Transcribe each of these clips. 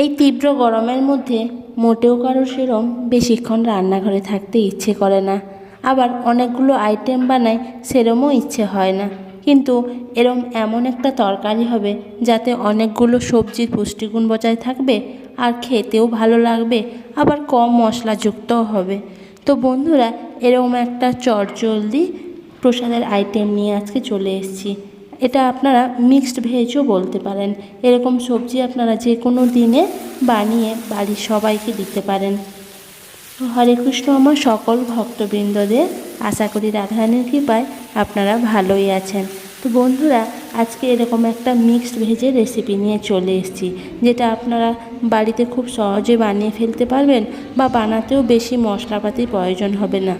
এই তীব্র গরমের মধ্যে মোটেও কারও সেরম বেশিক্ষণ রান্নাঘরে থাকতে ইচ্ছে করে না। আবার অনেকগুলো আইটেম বানায় সেরমও ইচ্ছে হয় না। কিন্তু এরম এমন একটা তরকারি হবে যাতে অনেকগুলো সবজির পুষ্টিগুণ বজায় থাকবে আর খেতেও ভালো লাগবে, আবার কম মশলাযুক্তও হবে। তো বন্ধুরা এরকম একটা চটজলদি প্রসাদের আইটেম নিয়ে আজকে চলে এসেছি। এটা আপনারা মিক্সড ভেজও বলতে পারেন। এরকম সবজি আপনারা যে কোনো দিনে বানিয়ে বাড়ির সবাইকে দিতে পারেন। হরে কৃষ্ণ আমার সকল ভক্তবৃন্দদের, আশা করি রাধারানীর কৃপায় আপনারা ভালোই আছেন। তো বন্ধুরা, আজকে এরকম একটা মিক্সড ভেজের রেসিপি নিয়ে চলে এসেছি, যেটা আপনারা বাড়িতে খুব সহজে বানিয়ে ফেলতে পারবেন বা বানাতেও বেশি মশলাপাতির প্রয়োজন হবে না।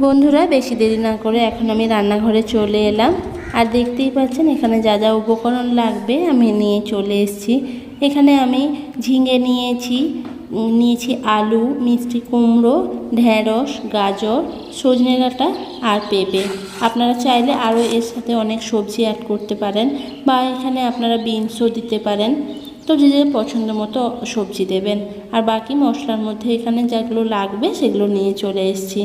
বন্ধুরা, বেশি দেরি না করে এখন আমি রান্নাঘরে চলে এলাম। আর দেখতেই পাচ্ছেন, এখানে যা যা উপকরণ লাগবে আমি নিয়ে চলে এসেছি। এখানে আমি ঝিঙে নিয়েছি নিয়েছি আলু, মিষ্টি কুমড়ো, ঢেঁড়স, গাজর, সজনে ডাঁটা আর পেঁপে। আপনারা চাইলে আরও এর সাথে অনেক সবজি অ্যাড করতে পারেন বা এখানে আপনারা বিনসও দিতে পারেন। তো যে যে পছন্দ মতো সবজি দেবেন। আর বাকি মশলার মধ্যে এখানে যেগুলো লাগবে সেগুলো নিয়ে চলে এসেছি।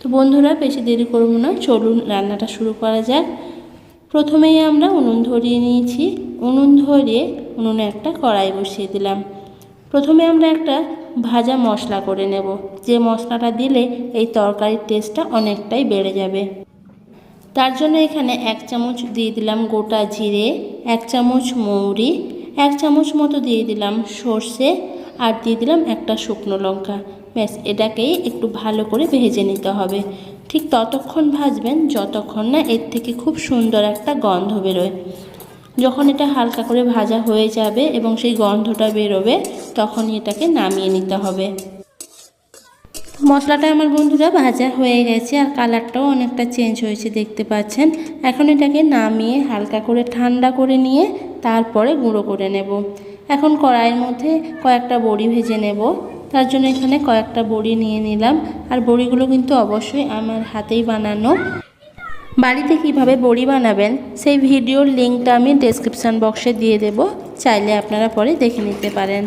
তো বন্ধুরা, বেশি দেরি করব না, চলুন রান্নাটা শুরু করা যাক। প্রথমেই আমরা উনুন ধরিয়ে নিয়েছি। উনুন ধরিয়ে উনুনে একটা কড়াই বসিয়ে দিলাম। প্রথমে আমরা একটা ভাজা মশলা করে নেব। যে মশলাটা দিলে এই তরকারির টেস্টটা অনেকটাই বেড়ে যাবে। তার জন্য এখানে এক চামচ দিয়ে দিলাম গোটা জিরে, এক চামচ মৌরি, এক চামচ মতো দিয়ে দিলাম সর্ষে আর দিয়ে দিলাম একটা শুকনো লঙ্কা। ব্যাস, এটাকেই একটু ভালো করে ভেজে নিতে হবে। ঠিক ততক্ষণ ভাজবেন যতক্ষণ না এর থেকে খুব সুন্দর একটা গন্ধ বেরোয়। যখন এটা হালকা করে ভাজা হয়ে যাবে এবং সেই গন্ধটা বেরোবে, তখনই এটাকে নামিয়ে নিতে হবে। মশলাটা আমার বন্ধুরা ভাজা হয়ে গেছে আর কালারটাও অনেকটা চেঞ্জ হয়েছে দেখতে পাচ্ছেন। এখন এটাকে নামিয়ে হালকা করে ঠান্ডা করে নিয়ে তারপরে গুঁড়ো করে নেব। এখন কড়াইয়ের মধ্যে কয়েকটা বড়ি ভেজে নেব। তার জন্য এখানে কয়েকটা বড়ি নিয়ে নিলাম। আর বড়িগুলো কিন্তু অবশ্যই আমার হাতেই বানানো। বাড়িতে কীভাবে বড়ি বানাবেন, সেই ভিডিওর লিঙ্কটা আমি ডেসক্রিপশান বক্সে দিয়ে দেব। চাইলে আপনারা পরে দেখে নিতে পারেন।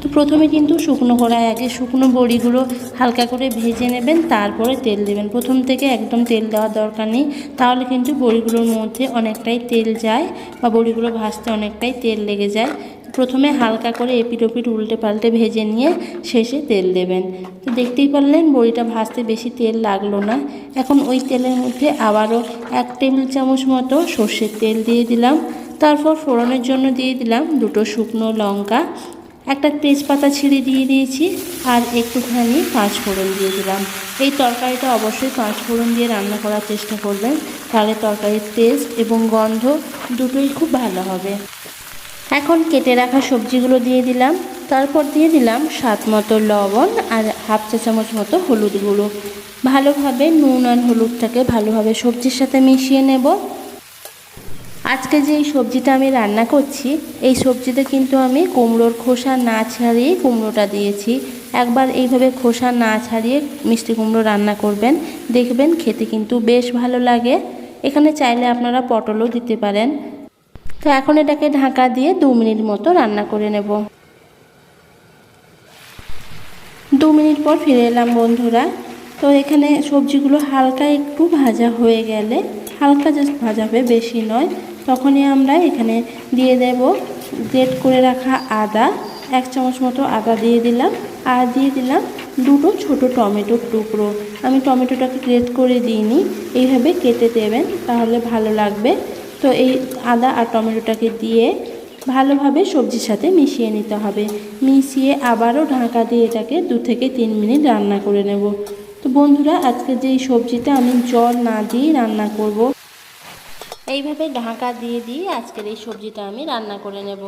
তো প্রথমে কিন্তু শুকনো কড়াই, আগে শুকনো বড়িগুলো হালকা করে ভেজে নেবেন, তারপরে তেল দেবেন। প্রথম থেকে একদম তেল দেওয়ার দরকার নেই। তাহলে কিন্তু বড়িগুলোর মধ্যে অনেকটাই তেল যায় বা বড়িগুলো ভাজতে অনেকটাই তেল লেগে যায়। প্রথমে হালকা করে এপিট ওপিট উল্টে পাল্টে ভেজে নিয়ে শেষে তেল দেবেন। তো দেখতেই পারলেন বড়িটা ভাজতে বেশি তেল লাগল না। এখন ওই তেলের মধ্যে আবারও এক টেবিল চামচ মতো সর্ষের তেল দিয়ে দিলাম। তারপর ফোড়নের জন্য দিয়ে দিলাম দুটো শুকনো লঙ্কা, একটা তেজপাতা ছিঁড়ে দিয়ে দিয়েছি আর একটুখানি পাঁচ ফোড়ন দিয়ে দিলাম। এই তরকারিটা অবশ্যই পাঁচ ফোড়ন দিয়ে রান্না করার চেষ্টা করবেন। তাহলে তরকারির টেস্ট এবং গন্ধ দুটোই খুব ভালো হবে। এখন কেটে রাখা সবজিগুলো দিয়ে দিলাম। তারপর দিয়ে দিলাম স্বাদ মতো লবণ আর হাফ চা চামচ মতো হলুদ গুঁড়ো। ভালোভাবে নুন আর হলুদটাকে ভালোভাবে সবজির সাথে মিশিয়ে নেব। আজকে যে এই সবজিটা আমি রান্না করছি, এই সবজিতে কিন্তু আমি কুমড়োর খোসা না ছাড়িয়ে কুমড়োটা দিয়েছি। একবার এইভাবে খোসা না ছাড়িয়ে মিষ্টি কুমড়ো রান্না করবেন। দেখবেন খেতে কিন্তু বেশ ভালো লাগে। এখানে চাইলে আপনারা পটলও দিতে পারেন। তো এখন এটাকে ঢাকা দিয়ে দু মিনিট মতো রান্না করে নেব। দু মিনিট পর ফিরে এলাম বন্ধুরা। তো এখানে সবজিগুলো হালকা একটু ভাজা হয়ে গেলে, হালকা জাস্ট ভাজা হবে বেশি নয়। তখনই আমরা এখানে দিয়ে দেব গ্রেট করে রাখা আদা। এক চামচ মতো আদা দিয়ে দিলাম। আর দিয়ে দিলাম দুটো ছোট টমেটোর টুকরো। আমি টমেটোটাকে গ্রেট করে দিইনি। এইভাবে কেটে দেবেন, তাহলে ভালো লাগবে। তো এই আদা আর টমেটোটাকে দিয়ে ভালোভাবে সবজির সাথে মিশিয়ে নিতে হবে। মিশিয়ে আবারও ঢাকা দিয়ে এটাকে দু থেকে তিন মিনিট রান্না করে নেব। তো বন্ধুরা, আজকে যে এই সবজিটা আমি জল না দিয়ে রান্না করব। এইভাবে ঢাকা দিয়ে দিয়ে আজকের এই সবজিটা আমি রান্না করে নেব।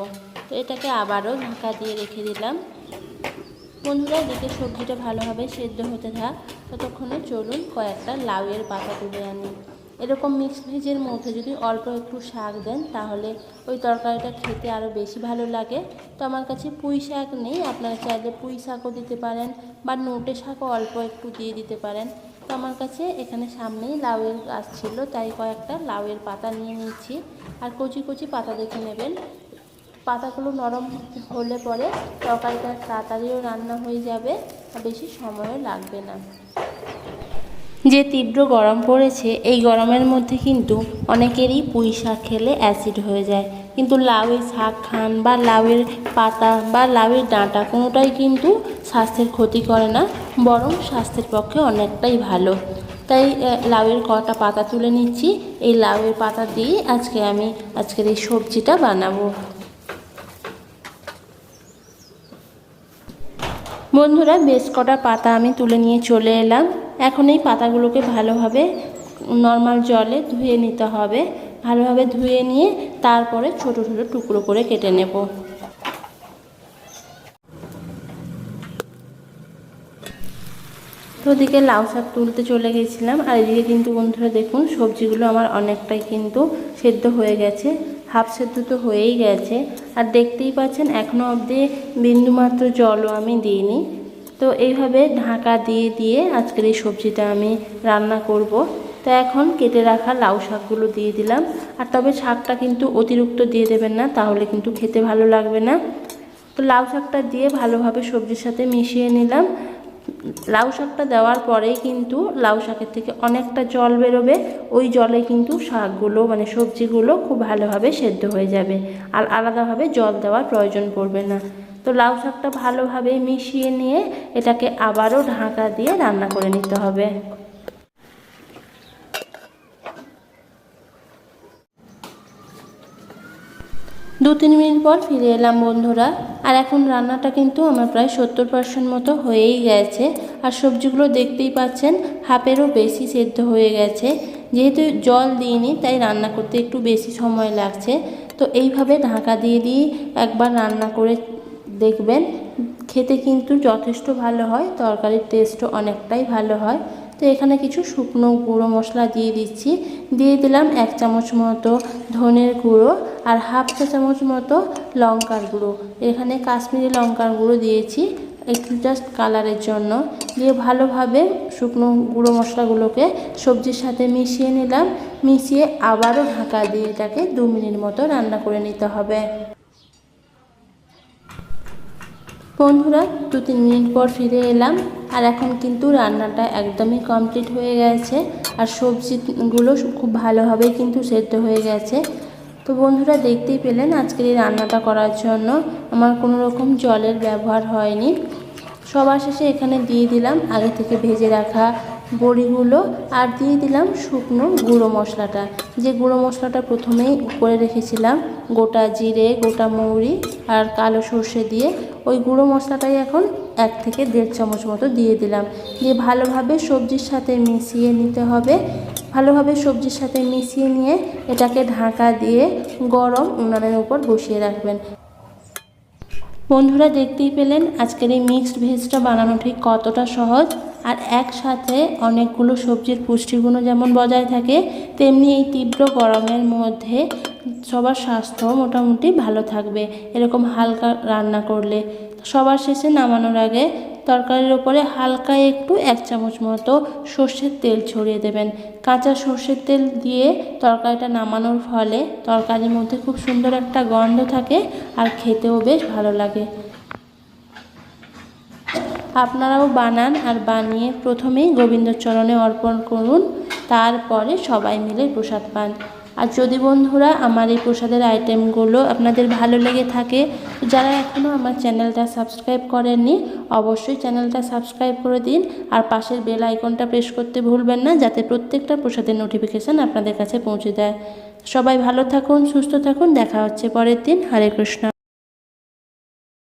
তো এটাকে আবারও ঢাকা দিয়ে রেখে দিলাম। বন্ধুরা, এদিকে সবজিটা ভালোভাবে সেদ্ধ হতে থাক। ততক্ষণে চলুন কয়েকটা লাউয়ের পাতা তুলে আনি। এরকম মিক্স ভেজের মধ্যে যদি অল্প একটু শাক দেন, তাহলে ওই তরকারিটা খেতে আরও বেশি ভালো লাগে। তো আমার কাছে পুঁই শাক নেই, আপনারা চাইলে পুঁই শাকও দিতে পারেন বা নোটে শাকও অল্প একটু দিয়ে দিতে পারেন। তো আমার কাছে এখানে সামনেই লাউয়ের গাছ ছিল, তাই কয়েকটা লাউয়ের পাতা নিয়ে নিচ্ছি। আর কচি কচি পাতা দেখে নেবেন। পাতাগুলো নরম হলে পরে তরকারিটা তাড়াতাড়িও রান্না হয়ে যাবে বেশি সময়ও লাগবে না। যে তীব্র গরম পড়েছে, এই গরমের মধ্যে কিন্তু অনেকেরই পুঁই শাক খেলে অ্যাসিড হয়ে যায়। কিন্তু লাউয়ের শাক খান বা লাউয়ের পাতা বা লাউয়ের ডাঁটা কোনোটাই কিন্তু স্বাস্থ্যের ক্ষতি করে না, বরং স্বাস্থ্যের পক্ষে অনেকটাই ভালো। তাই লাউয়ের কটা পাতা তুলে নিচ্ছি। এই লাউয়ের পাতা দিয়ে আজকে আমি আজকের এই সবজিটা বানাবো। বন্ধুরা, বেশ কটা পাতা আমি তুলে নিয়ে চলে এলাম। এখন এই পাতাগুলোকে ভালোভাবে নর্মাল জলে ধুয়ে নিতে হবে। ভালোভাবে ধুয়ে নিয়ে তারপরে ছোট ছোট টুকরো করে কেটে নেব। তো ওদিকে লাউ শাক তুলতে চলে গেছিলাম। আর এদিকে কিন্তু বন্ধুরা দেখুন, সবজিগুলো আমার অনেকটাই কিন্তু সেদ্ধ হয়ে গেছে। হাফ সেদ্ধ তো হয়েই গেছে। আর দেখতেই পাচ্ছেন এখনও অবধি বিন্দুমাত্র জলও আমি দিইনি। তো এইভাবে ঢাকা দিয়ে দিয়ে আজকের এই সবজিটা আমি রান্না করব। তো এখন কেটে রাখা লাউ শাকগুলো দিয়ে দিলাম। আর তবে শাকটা কিন্তু অতিরিক্ত দিয়ে দেবেন না, তাহলে কিন্তু খেতে ভালো লাগবে না। তো লাউ শাকটা দিয়ে ভালোভাবে সবজির সাথে মিশিয়ে নিলাম। লাউ শাকটা দেওয়ার পরেই কিন্তু লাউ শাকের থেকে অনেকটা জল বেরোবে। ওই জলে কিন্তু শাকগুলো মানে সবজিগুলো খুব ভালোভাবে সেদ্ধ হয়ে যাবে। আর আলাদাভাবে জল দেওয়ার প্রয়োজন পড়বে না। তো লাউ শাকটা ভালোভাবে মিশিয়ে নিয়ে এটাকে আবারও ঢাকা দিয়ে রান্না করে নিতে হবে। দু তিন মিনিট পর ফিরে এলাম বন্ধুরা। আর এখন রান্নাটা কিন্তু আমার প্রায় সত্তর পার্সেন্ট মতো হয়েই গেছে। আর সবজিগুলো দেখতেই পাচ্ছেন, হাফেরও বেশি সেদ্ধ হয়ে গেছে। যেহেতু জল দিইনি, তাই রান্না করতে একটু বেশি সময় লাগছে। তো এইভাবে ঢাকা দিয়ে দিয়ে একবার রান্না করে দেখবেন, খেতে কিন্তু যথেষ্ট ভালো হয়, তরকারির টেস্টও অনেকটাই ভালো হয়। তো এখানে কিছু শুকনো গুঁড়ো মশলা দিয়ে দিচ্ছি। দিয়ে দিলাম এক চামচ মতো ধনের গুঁড়ো আর হাফ চা চামচ মতো লঙ্কার গুঁড়ো। এখানে কাশ্মীরি লঙ্কার গুঁড়ো দিয়েছি একটু জাস্ট কালারের জন্য। দিয়ে ভালোভাবে শুকনো গুঁড়ো মশলাগুলোকে সবজির সাথে মিশিয়ে নিলাম। মিশিয়ে আবারও ঢাকা দিয়ে এটাকে দু মিনিট মতো রান্না করে নিতে হবে। বন্ধুরা, দু তিন মিনিট পর ফিরে এলাম। আর এখন কিন্তু রান্নাটা একদমই কমপ্লিট হয়ে গেছে। আর সবজিগুলো খুব ভালোভাবে কিন্তু সেদ্ধ হয়ে গেছে। তো বন্ধুরা, দেখতেই পেলেন আজকের এই রান্নাটা করার জন্য আমার কোনো রকম জলের ব্যবহার হয়নি। সবার শেষে এখানে দিয়ে দিলাম আগে থেকে ভেজে রাখা বড়িগুলো আর দিয়ে দিলাম শুকনো গুঁড়ো মশলাটা। যে গুঁড়ো মশলাটা প্রথমেই করে রেখেছিলাম, গোটা জিরে, গোটা মৌরি আর কালো সর্ষে দিয়ে, ওই গুঁড়ো মশলাটাই এখন এক থেকে দেড় চামচ মতো দিয়ে দিলাম। দিয়ে ভালোভাবে সবজির সাথে মিশিয়ে নিতে হবে। ভালোভাবে সবজির সাথে মিশিয়ে নিয়ে এটাকে ঢাকা দিয়ে গরম উনানের উপর বসিয়ে রাখবেন। বন্ধুরা দেখতেই পেলেন আজকের এই মিক্সড ভেজটা বানানো ঠিক কতটা সহজ। আর একসাথে অনেকগুলো সবজির পুষ্টিগুণও যেমন বজায় থাকে, তেমনি এই তীব্র গরমের মধ্যে সবার স্বাস্থ্য মোটামুটি ভালো থাকবে। এরকম হালকা রান্না করলে সবার শেষে নামানোর আগে তরকারির ওপরে হালকা একটু এক চামচ মতো সর্ষের তেল ছড়িয়ে দেবেন। কাঁচা সর্ষের তেল দিয়ে তরকারিটা নামানোর ফলে তরকারির মধ্যে খুব সুন্দর একটা গন্ধ থাকে আর খেতেও বেশ ভালো লাগে। আপনারাও বানান আর বানিয়ে প্রথমেই গোবিন্দচরণে অর্পণ করুন, তারপরে সবাই মিলে প্রসাদ পান। আর যদি বন্ধুরা আমার এই প্রসাদের আইটেমগুলো আপনাদের ভালো লেগে থাকে, যারা এখনও আমার চ্যানেলটা সাবস্ক্রাইব করেননি, অবশ্যই চ্যানেলটা সাবস্ক্রাইব করে দিন আর পাশের বেল আইকনটা প্রেস করতে ভুলবেন না, যাতে প্রত্যেকটা প্রসাদের নোটিফিকেশান আপনাদের কাছে পৌঁছে দেয় সবাই ভালো থাকুন, সুস্থ থাকুন, দেখা হচ্ছে পরের দিন। হরে কৃষ্ণ।